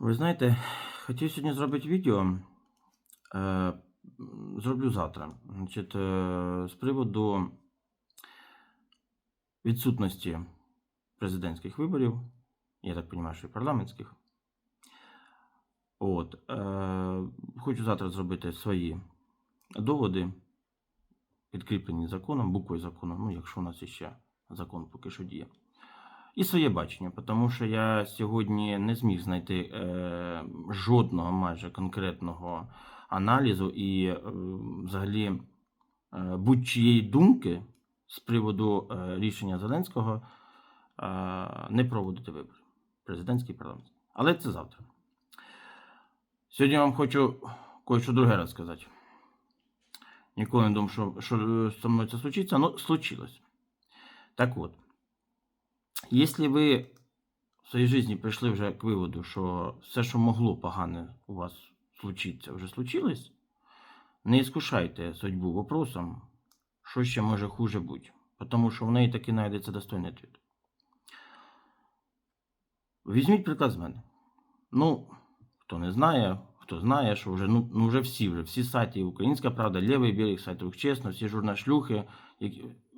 Ви знаєте, хотів сьогодні зробити відео. Зроблю завтра. Значить, з приводу відсутності президентських виборів, я так розумію, що і парламентських. От, е, хочу завтра зробити свої доводи, підкріплені законом, буквою закону, ну, якщо у нас іще закон поки що діє. І своє бачення, тому що я сьогодні не зміг знайти е, жодного майже конкретного аналізу і е, взагалі е, будь-чиєї думки з приводу е, рішення Зеленського е, не проводити вибори. Президентський парламент. Але це завтра. Сьогодні я вам хочу кое-що друге розказати. Ніколи не думав, що, що зі мною це случиться, але случилось. Так от. Если ви в своїй житті прийшли вже к виводу, що все, що могло погане у вас случитися, вже случилось, не іскушайте судьбу вопросом, що ще може хуже бути. Тому що в неї таки знайдеться достойний відповідь. Візьміть приклад з мене. Ну, хто не знає, хто знає, що вже, ну, ну вже всі, вже всі сайти Українська Правда, Лівий берег, сайт Рух Чесно, всі журнашлюхи,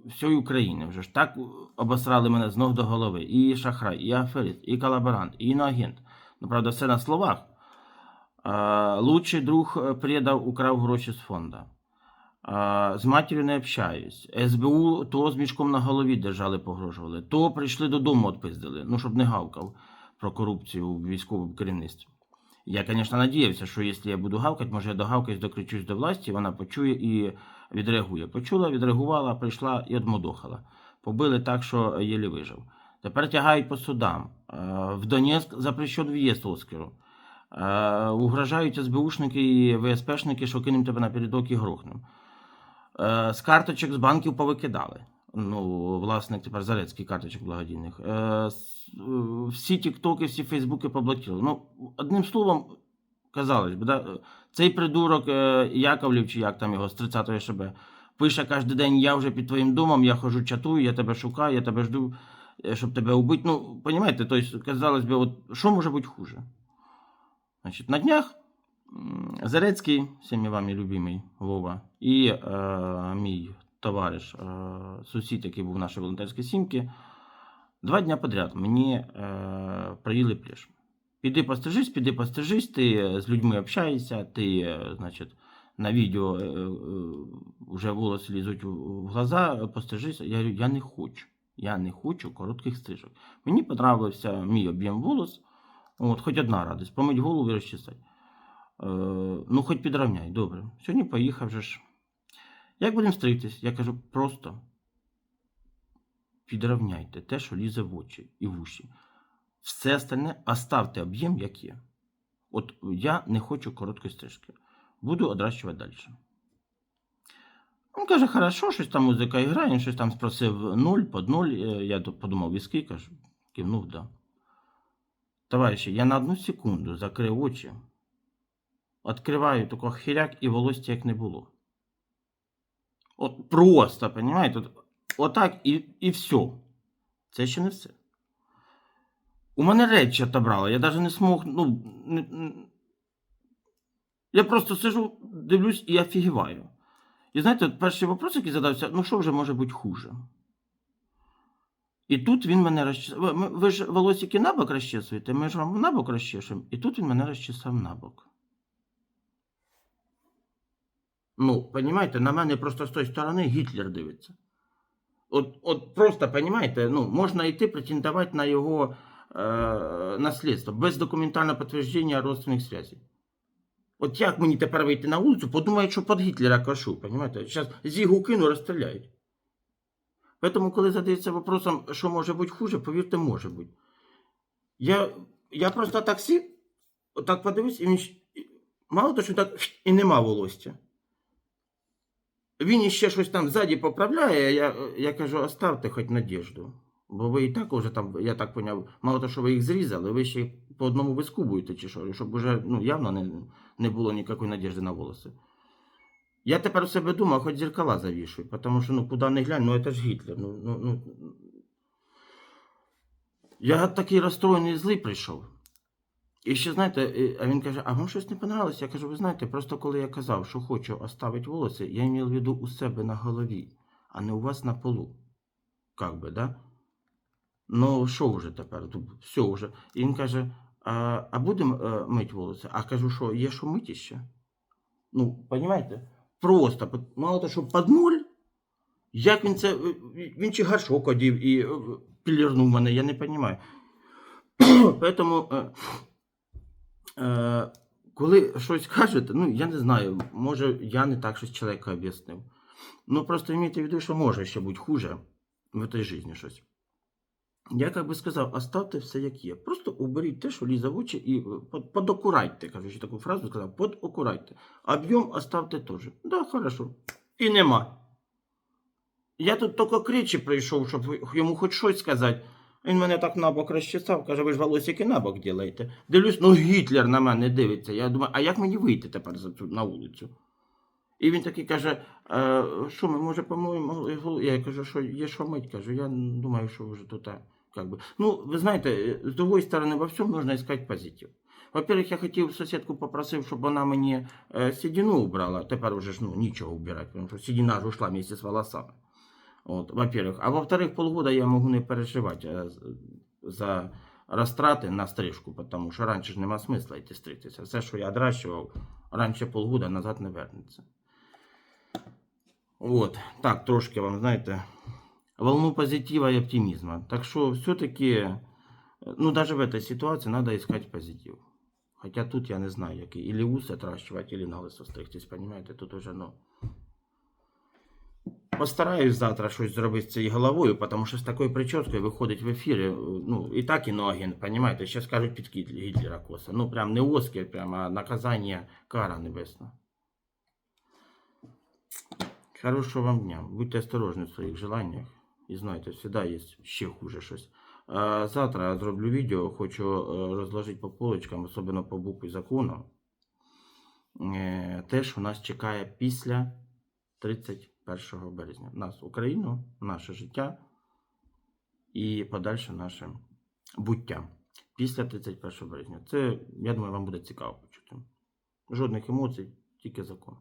всієї України вже ж так обосрали мене з ног до голови. І шахрай, і аферист, і колаборант, і іноагент. Ну, правда, все на словах. А, лучший друг е, предав, украв гроші з фонда. А, з матір'ю не общаюсь. СБУ то з мішком на голові держали, погрожували, то прийшли додому, відпиздили, ну, щоб не гавкав про корупцію у військовому керівництві. Я, звісно, надіявся, що якщо я буду гавкати, може я догавкаюсь, докричусь до власті, вона почує і відреагує. Почула, відреагувала, прийшла і одмодохала. Побили так, що єлі вижив. Тепер тягають по судам. Е, В Донецьк запрещен в'їзд Оскару. Е, Угрожають СБУшники і ВСПшники, що кинемо тебе напередок і грохнем. Е, З карточок з банків повикидали. Ну, власник тепер Зарецький карточок благодійних. Всі тіктоки, всі фейсбуки поблокували. Ну, одним словом, казалось би, да, цей придурок е, Яковлів, чи як там його з 30-ї ШБ, пише кожен день: я вже під твоїм домом, я хожу, чатую, я тебе шукаю, я тебе жду, е, щоб тебе убити. Ну, розумієте, тобто, казалось би, от, що може бути хуже? Значить, на днях Зарецький, всіми вами любимий Вова, і е, мій товариш, е, сусід, який був в нашій волонтерській сімці, два дня подряд мені е, проїли плеш. Піди пострижись, піди пострижись, ти е, з людьми общаєшся, ти, е, значить, на відео е, е, вже волоси лізуть в глаза, пострижись. Я говорю, я не хочу. Я не хочу коротких стрижок. Мені подобався мій об'єм волос. От, хоч одна радість, помить голову і розчесати. Е, ну, хоч підравняй, добре. Сьогодні поїхав же ж. Як будемо стригтись? Я кажу, просто підравняйте те, що лізе в очі і в уші. Все остальне оставте об'єм, як є. От я не хочу короткої стрижки. Буду одращувати далі. Він каже, хорошо, щось там музика грає, щось там спросив нуль під нуль. Е, Я подумав віски, кажу, кивнув, да. Товариші, я на одну секунду закрив очі, відкриваю тако хіряк і волосся як не було. От просто, понимаєте? От, отак і, і все. Це ще не все. У мене речі отобрали, я навіть не смог, ну. Не, я просто сижу, дивлюсь і офігіваю. І знаєте, перший вопрос, який задався, ну що вже може бути хуже? І тут він мене розчесав. Ви, ж волосики набок розчесуєте, ми ж вам набок розчешемо. І тут він мене розчесав набок. Ну, понімаєте, на мене просто з тої сторони Гітлер дивиться. От, от просто, понімаєте, ну, можна йти претендувати на його е, наслідство без документального підтвердження родственних зв'язей. От як мені тепер вийти на вулицю, подумають, що під Гітлера кошу, понімаєте? Зараз зігу кину, розстріляють. Тому, коли задається вопросом, що може бути хуже, повірте, може бути. Я, я просто так сів, отак подивився, і він мало того, що так і нема волосся. Він іще щось там ззаді поправляє, я, я кажу, оставте хоч надіжду. Бо ви і так уже там, я так поняв, мало того, що ви їх зрізали, ви ще по одному виску будете чи що, щоб уже ну, явно не, не було ніякої надіжди на волоси. Я тепер в себе думаю, хоч зеркала завішую, тому що ну куди не глянь, ну це ж Гітлер. Ну, ну, ну. Я такий розстроєний злий прийшов. І ще знаєте, а він каже: а вам щось не понравилось? Я кажу, ви знаєте, просто коли я казав, що хочу оставити волоси, я мав в виду у себе на голові, а не у вас на полу. Как би, да? Ну, що вже тепер? Все вже. І він каже: а, а будемо е, мити волоси? А кажу, що є що мити ще? Ну, розумієте? Просто, мало того, що під нуль, як він це. е, Він чи гаршок одів і е, пілірнув мене, я не розумію. Е, коли щось кажете, ну я не знаю, може я не так щось чоловіка об'яснив. Ну просто в виду, що може ще бути хуже в цій житті щось. Я как би сказав, оставте все як є. Просто уберіть те, що лізе в очі, і подокурайте, кажу, ще таку фразу сказав, подокурайте. Об'єм оставте теж. Да, хорошо. І нема. Я тут тільки кричі прийшов, щоб йому хоч щось сказати. Він мене так набок розчесав, каже, ви ж волосики набок ділаєте. Дивлюсь, ну Гітлер на мене дивиться. Я думаю, а як мені вийти тепер на вулицю? І він такий каже, «Е, що ми, може, помоємо голову?» Я кажу, що є що мить, кажу, я думаю, що вже тут. а, Как бы. Ну, ви знаєте, е, з другої сторони, во всьому нужно искать позитив. Во-первых, я хотів сусідку попросив, щоб вона мені е, седину убрала. Тепер уже ж ну, нічого убирати, тому що седина ж ушла вместе з волосами. От, во-первых. А во-вторых, полгода я можу не переживати е, з- за розтрати на стрижку, тому що раніше ж нема смисла йти стригтися. Все, що я отращував, раніше полгода назад не вернеться. Вот, так, трошки вам, знаєте, волну позитива и оптимизма. Так что все-таки, ну, даже в этой ситуации надо искать позитив. Хотя тут я не знаю, який. Или ус отращивать, или на лысо стригтись, понимаете? Тут уже, ну... Постараюсь завтра щось зробити з цією головою, тому що з такою прическою виходить в ефірі, ну, і так іноген, понимаете? Ще скажуть під Гітлі- Гітлера коса. Ну, прям не Оскар, прям, а наказання кара небесна. Хорошого вам дня. Будьте осторожні в своїх желаннях. І знайте, завжди є ще хуже щось. А завтра я зроблю відео, хочу е, розложити по полочкам, особливо по букві закону. е, Те, що нас чекає після 31 березня. Нас, Україну, наше життя і подальше наше буття після 31 березня. Це, я думаю, вам буде цікаво почути. Жодних емоцій, тільки закон.